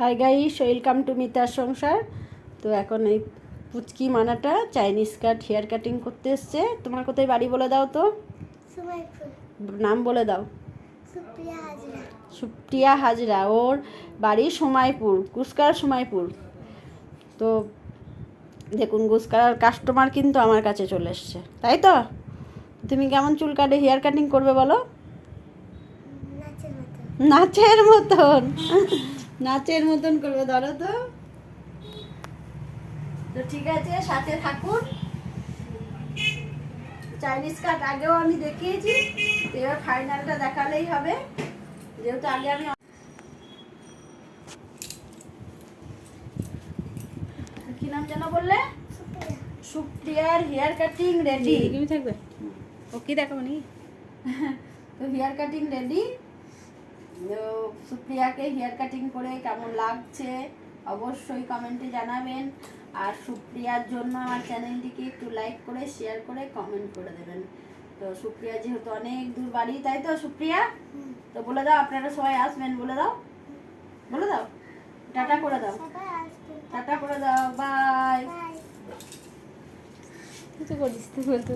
Hi guys welcome to মিতার সংসার তো এখন এই পুচকি মানাটা চাইনিজ কাট হেয়ার কাটিং করতে এসছে। তোমার কোথায় বাড়ি বলে দাও তো। নাম বলে দাও। সুপ্রিয়া হাজরা। ওর বাড়ি সোমাইপুর কুসকার সোমাইপুর। তো দেখুন গুসকার কাস্টমার কিন্তু আমার কাছে চলে এসছে। তাই তো? তুমি কেমন চুল কাটে হেয়ার কাটিং করবে বলো? নাচের মতন। নাচের মতন করবে ধরো তো। তো ঠিক আছে সাথে থাকুন। চাইনিজ কাট আগেও আমি দেখিয়েছি এবার ফাইনালটা দেখালেই হবে। যেহেতু আগে আমি কি নাম যেন বললে? সুপ্রিয়ার হেয়ার কাটিং রেডি তুমি থাকবে। ও কি দেখাবো নাকি? তো হেয়ার কাটিং রেডি সুপ্রিয়াকে হেয়ার কাটিং করে কেমন লাগছে অবশ্যই কমেন্টে জানাবেন। আর সুপ্রিয়ার জন্য আমার চ্যানেলটিকে একটু লাইক করে শেয়ার করে কমেন্ট করে দেবেন। তো সুপ্রিয়া যেহেতু অনেক দূর বাড়ি তাই তো সুপ্রিয়া? তো বলে দাও আপনারা সবাই আসবেন বলে দাও। বলে দাও। টাটা করে দাও। টাটা করে দাও বাই তুই করিস তুই বলতে